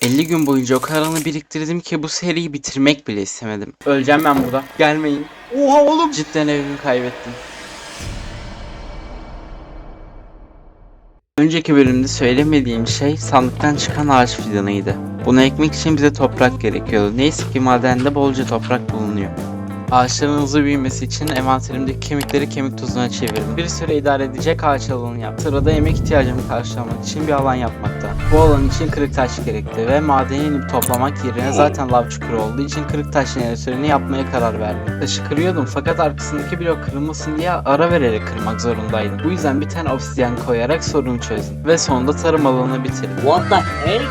50 gün boyunca o karanı biriktirdim ki bu seriyi bitirmek bile istemedim. Öleceğim ben burada. Gelmeyin. Oha oğlum. Cidden evimi kaybettim. Önceki bölümde söylemediğim şey sandıktan çıkan ağaç fidanıydı. Bunu ekmek için bize toprak gerekiyordu. Neyse ki madende bolca toprak bulunuyor. Ağaçların hızlı büyümesi için envanterimdeki kemikleri kemik tuzuna çevirdim. Bir süre idare edecek ağaç alanı yaptım. Sırada yemek ihtiyacımı karşılamak için bir alan yapmakta. Bu alan için kırık taş gerekti ve madene inip toplamak yerine zaten lav çukuru olduğu için kırık taş jeneratörünü yapmaya karar verdim. Taşı kırıyordum fakat arkasındaki blok kırılmasın diye ara vererek kırmak zorundaydım. Bu yüzden bir tane obsidyen koyarak sorunu çözdüm. Ve sonunda tarım alanını bitirdim. What the heck?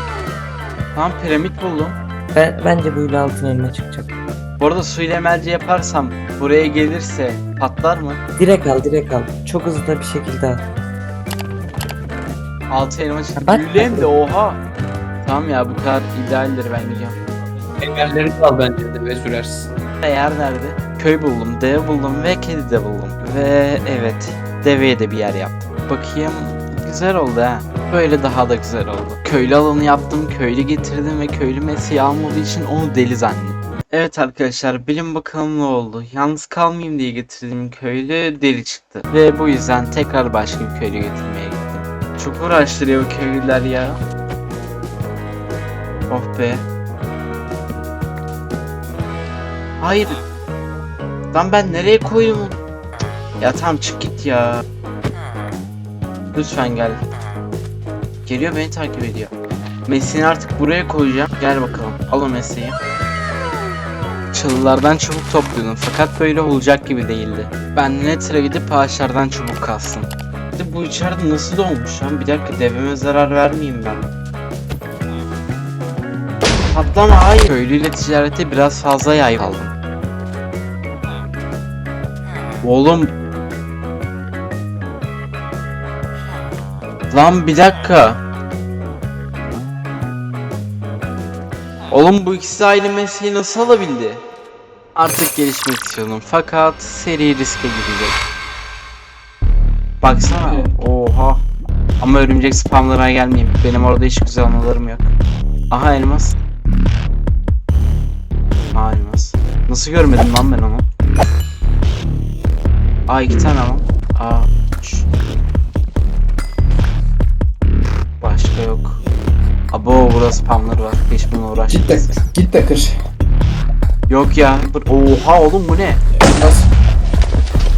Tam piramit buldum. Ben, bence böyle altın elma çıkacak. Bu arada suyla emelci yaparsam buraya gelirse patlar mı? Direkt al direkt al. Çok hızlı da bir şekilde al. Altı elma çıktı. Bak- Büyüleyim de oha. Tamam ya bu kadar idealdir ben gidiyorum. Engelleri al bence de ve sürersin. Yer nerede? Köy buldum, dev buldum ve kedi de buldum. Ve evet, deveye de bir yer yaptım. Bakayım, güzel oldu ha. Böyle daha da güzel oldu. Köylü alanı yaptım, köylü getirdim ve köylü mesleği almadığı için onu deli zannettim. Evet arkadaşlar, bilin bakalım ne oldu. Yalnız kalmayayım diye getirdiğim köylü deli çıktı. Ve bu yüzden tekrar başka bir köylü getirmeye gittim. Çok uğraştırıyor bu köylüler ya. Oh be. Hayır. Lan ben nereye onu? Ya tamam çık git ya. Lütfen gel. Geliyor beni takip ediyor. Mesleğini artık buraya koyacağım. Gel bakalım. Al o mesleği. Çalılardan çubuk topluyordum fakat böyle olacak gibi değildi. Ben Nether'a gidip ağaçlardan çubuk. Bir de bu içeride nasıl doğmuş lan? Bir dakika deveme zarar vermeyeyim ben. Patlama hayır. Köylüyle ticarete biraz fazla yay kaldım. Oğlum. Lan bir dakika. Oğlum bu ikisi aynı mesleği nasıl alabildi? Artık gelişmek istiyordum fakat seri riske girecek. Baksana. Oha. Ama örümcek spamlarına gelmeyeyim. Benim orada hiç güzel anılarım yok. Aha elmas. Aa elmas. Nasıl görmedim lan ben onu? Aa iki tane lan. Aa üç. Başka yok. Abo burada spamlar var. Hiç bununla Git de, git de kır. Yok ya. Oha oğlum bu ne? Elmas.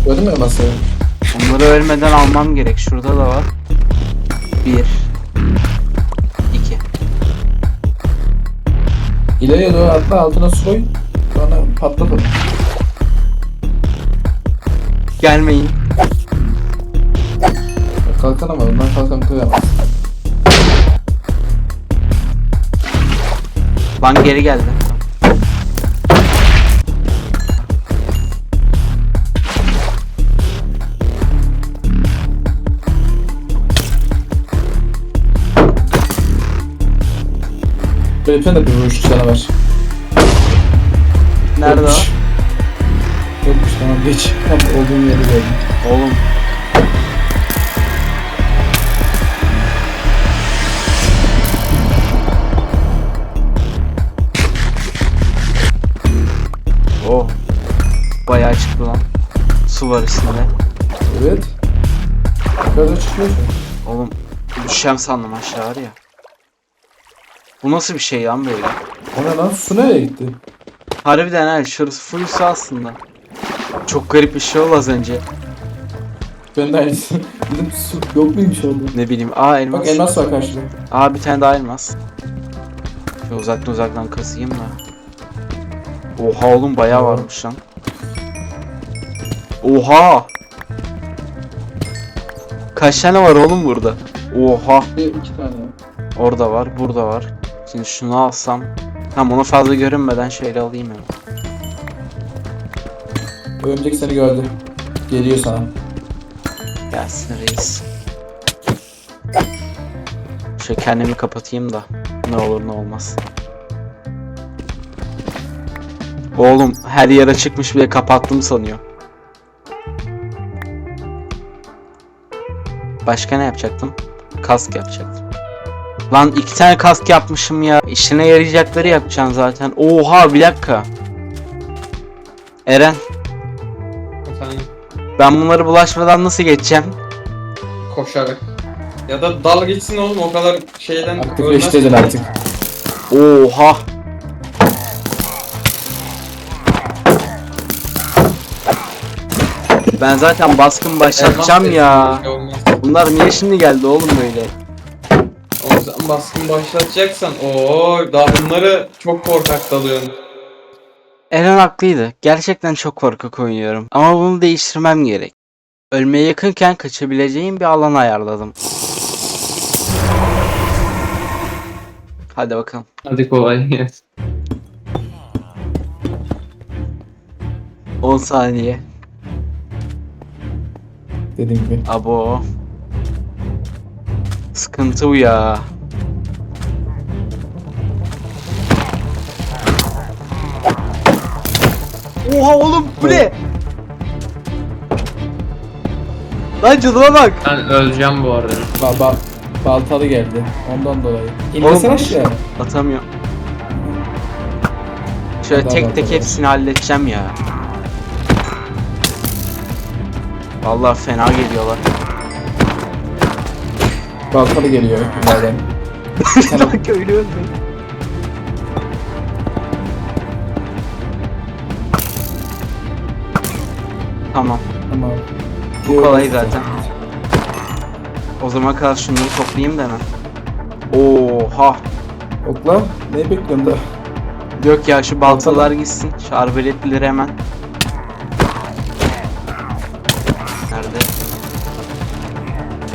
Gördün mü elması? Bunları ölmeden almam gerek. Şurada da var. Bir. iki. İleriye doğru atla altına su koy. Sonra patlat onu. Gelmeyin. Kalkan ama bundan kalkan kıyamaz. Lan geri geldi. Lütfen de bir vuruş canavar. Nerede o? Yokmuş. Yokmuş tamam geç. Tam olduğum yeri gördüm. Oğlum. Oh. Bayağı çıktı lan. Su var üstünde. Evet. Yukarıda çıkıyorsun. Oğlum düşeceğim sandım aşağı var ya. Bu nasıl bir şey lan böyle? O ne lan? Su nereye gitti? Harbiden ha şurası full su aslında. Çok garip bir şey oldu az önce. Ben de aynısı. Dedim su yok muymuş orada? Ne bileyim. Aa elmas. Bak elmas var karşıda. Aa bir tane daha elmas. Şu uzaktan uzaktan kasayım da. Oha oğlum bayağı varmış lan. Oha! Kaç tane var oğlum burada? Oha! Bir iki tane. Orada var, burada var. Şimdi şunu alsam. Tamam onu fazla görünmeden şöyle alayım hemen. Örümcek seni gördü. Geliyor sana. Gelsin reis. Şöyle kendimi kapatayım da ne olur ne olmaz. Oğlum her yere çıkmış bile kapattım sanıyor. Başka ne yapacaktım? Kask yapacaktım. Lan iki tane kask yapmışım ya. İşine yarayacakları yapacaksın zaten. Oha bir dakika. Eren Efendim ben bunları bulaşmadan nasıl geçeceğim? koşarak. Ya da dal gitsin oğlum o kadar şeyden Aktifleştirdin artık. Oha. Ben zaten baskın başlatacağım ya. Bunlar niye şimdi geldi oğlum böyle? O zaman baskın başlatacaksan ooo daha bunları çok korkak dalıyorsun. Eren haklıydı. Gerçekten çok korkak oynuyorum. Ama bunu değiştirmem gerek. Ölmeye yakınken kaçabileceğim bir alan ayarladım. Hadi bakalım. Hadi kolay gelsin. 10 saniye. Dediğim gibi. Abo. Sıkıntı bu ya. Oha oğlum bu ne? Lan canıma bak. Ben öleceğim bu arada. Ba ba baltalı geldi. Ondan dolayı. İndirsene Oğlum. aşağı. Atamıyorum. Şöyle Daha tek tek baltalı. hepsini halledeceğim ya. Vallahi fena geliyorlar. Baltalı geliyor ileriden. Bak ölüyorum Tamam. Tamam. Bu kolay zaten. O zaman kadar şunları toplayayım da hemen. Oha. Okla. Ne bekliyorsun da? Yok ya şu baltalar gitsin. Şu arbeletlileri hemen. Nerede?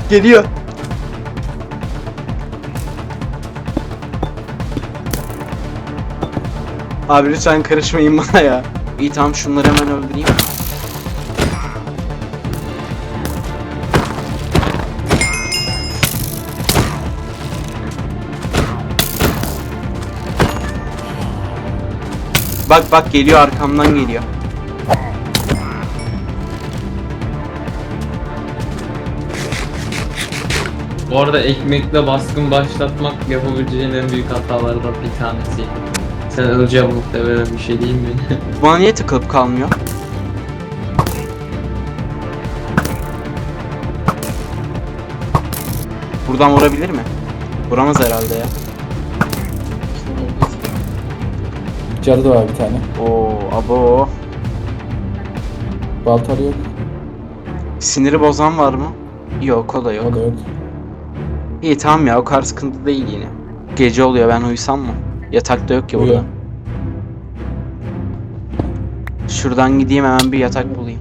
Geliyor. Abi lütfen karışmayın bana ya. İyi tamam şunları hemen öldüreyim. Bak bak geliyor arkamdan geliyor. Bu arada ekmekle baskın başlatmak yapabileceğin en büyük hatalardan bir tanesi. Sen öleceğim muhtemelen bir şey değil mi? Bana niye tıkılıp kalmıyor? Buradan vurabilir mi? Vuramaz herhalde ya. Cadı da var bir tane. Oo, abo. Baltalı yok. Siniri bozan var mı? Yok o da yok. O da yok. İyi tamam ya o kadar sıkıntı değil yine. Gece oluyor ben uyusam mı? Yatakta yok Uyu. burada. Şuradan gideyim hemen bir yatak bulayım.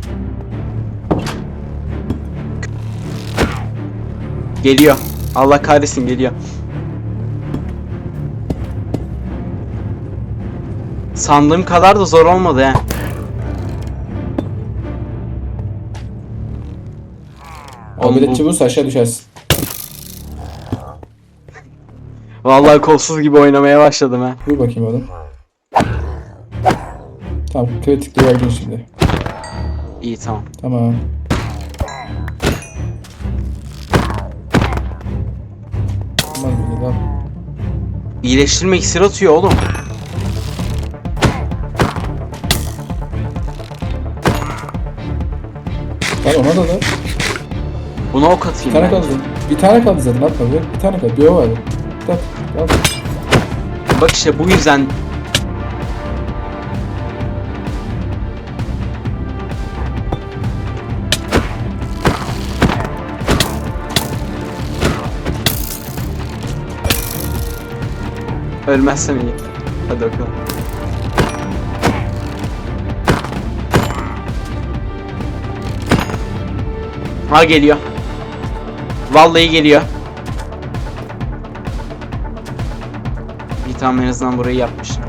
Geliyor. Allah kahretsin geliyor. Sandığım kadar da zor olmadı he. Oğlum bu- aşağı düşersin. Vallahi kolsuz gibi oynamaya başladım ha. Vur bakayım oğlum. Tamam. Kritikli verdin şimdi. İyi tamam. Tamam. Güzel al. İyileştirme iksiri atıyor oğlum. Lan ona da da. Buna ok Bir atayım tane ben. kaldı. Bir tane kaldı zaten atma be. Bir tane kaldı. Bir o vardı. Tak. Al. Bak işte bu yüzden Ölmezsem iyi. Hadi bakalım. Ha geliyor. Vallahi geliyor. İyi tamam en azından burayı yapmışım.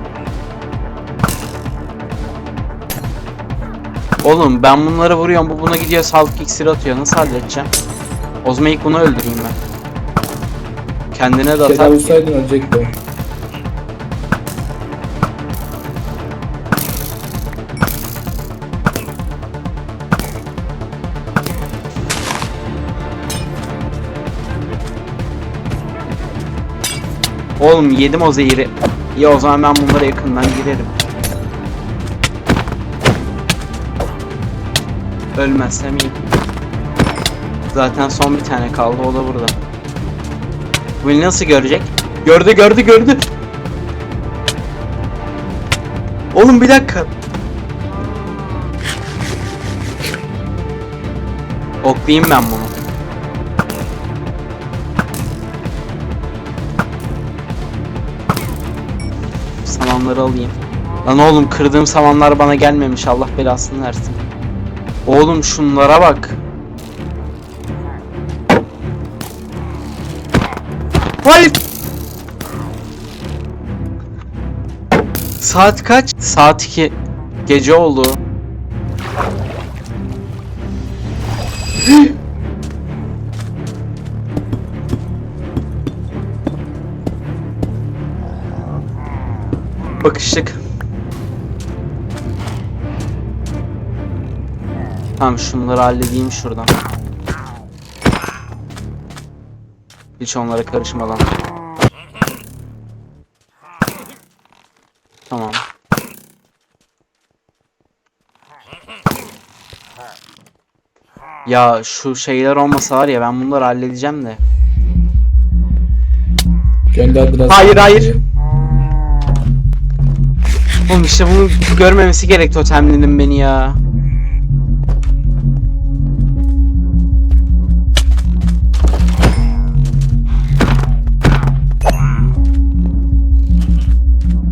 Oğlum ben bunları vuruyorum bu buna gidiyor sağlık iksiri atıyor nasıl halledeceğim? O zaman ilk bunu öldüreyim ben. Kendine de atar Tedavi ki. olsaydın Oğlum yedim o zehiri. İyi o zaman ben bunlara yakından girerim. Ölmezsem iyi. Zaten son bir tane kaldı o da burada. Bu beni nasıl görecek? Gördü gördü gördü. Oğlum bir dakika. Oklayayım ben bunu. Samanları alayım. Lan oğlum kırdığım samanlar bana gelmemiş Allah belasını versin. Oğlum şunlara bak. Hayır. Saat kaç? Saat 2. Gece oldu. Bakıştık. Tamam şunları halledeyim şuradan. Hiç onlara karışmadan. Tamam. Ya şu şeyler olmasa var ya ben bunları halledeceğim de. Gönder biraz. Hayır, hayır. Oğlum işte bunu görmemesi gerek totemlinin beni ya.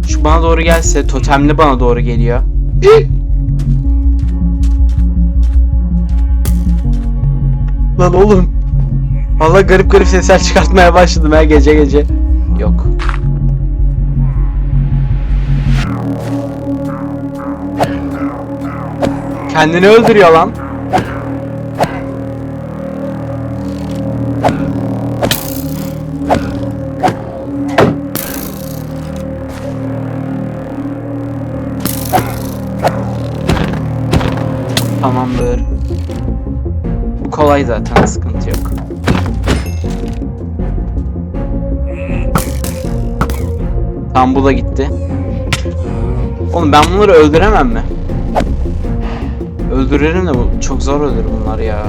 Şu bana doğru gelse totemli bana doğru geliyor. Lan oğlum. Valla garip garip sesler çıkartmaya başladım her gece gece. Yok. Kendini öldürüyor lan. Tamamdır. Bu kolay zaten sıkıntı yok. Tam bu da gitti. Oğlum ben bunları öldüremem mi? Öldürürüm de bu çok zor ölür bunlar ya.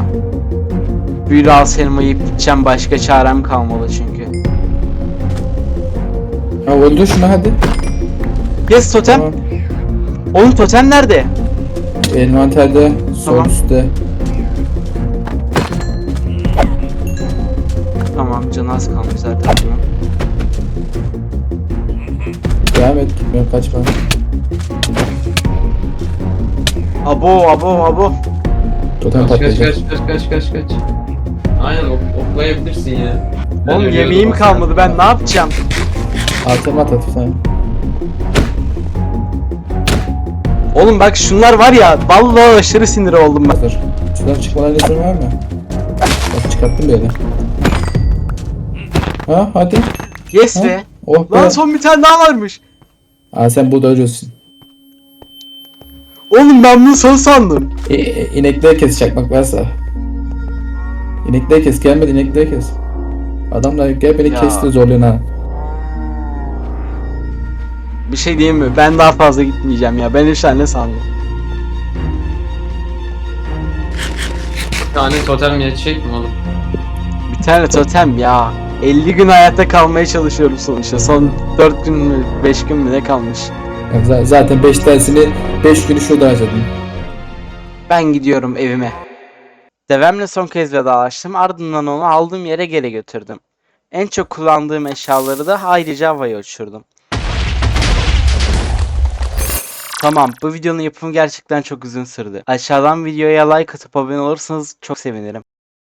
Büyülü al elma yiyip gideceğim başka çarem kalmadı çünkü. Ha öldür şunu hadi. Yes totem. Tamam. Oğlum totem nerede? Envanterde sol Tamam. üstte. Tamam canı az kalmış zaten. Devam et gitmiyor kaçma. Abo abo abo. Totem Kaç kaç patlayacak. kaç kaç kaç kaç kaç. Aynen ok oklayabilirsin ya. Ben Oğlum ölüyordum yemeğim aslında. kalmadı ben ne yapacağım? Atım at atı sen. Oğlum bak şunlar var ya vallahi aşırı sinir oldum ben. Hazır. Şuradan çıkmalarına izin var mı? Bak çıkarttım beni. Ha hadi. Yes Ha? be. Oh be. Lan son bir tane daha varmış. Aa sen burada ölüyorsun. Oğlum ben bunu son sandım. E, e, inekleri kes çakmak varsa. İnekleri kes gelmedi inekleri kes. Adamlar gel beni Ya. kesti zorluyorsun ha. Bir şey diyeyim mi? Ben daha fazla gitmeyeceğim ya. Ben üç tane sandım. Bir tane totem yetecek mi oğlum? Bir tane totem ya. 50 gün hayatta kalmaya çalışıyorum sonuçta. Son 4 gün mü 5 gün mü ne kalmış. Zaten 5 tanesini 5 günü şurada harcadım. Ben gidiyorum evime. Devemle son kez vedalaştım. Ardından onu aldığım yere geri götürdüm. En çok kullandığım eşyaları da ayrıca havaya uçurdum. Tamam bu videonun yapımı gerçekten çok uzun sürdü. Aşağıdan videoya like atıp abone olursanız çok sevinirim.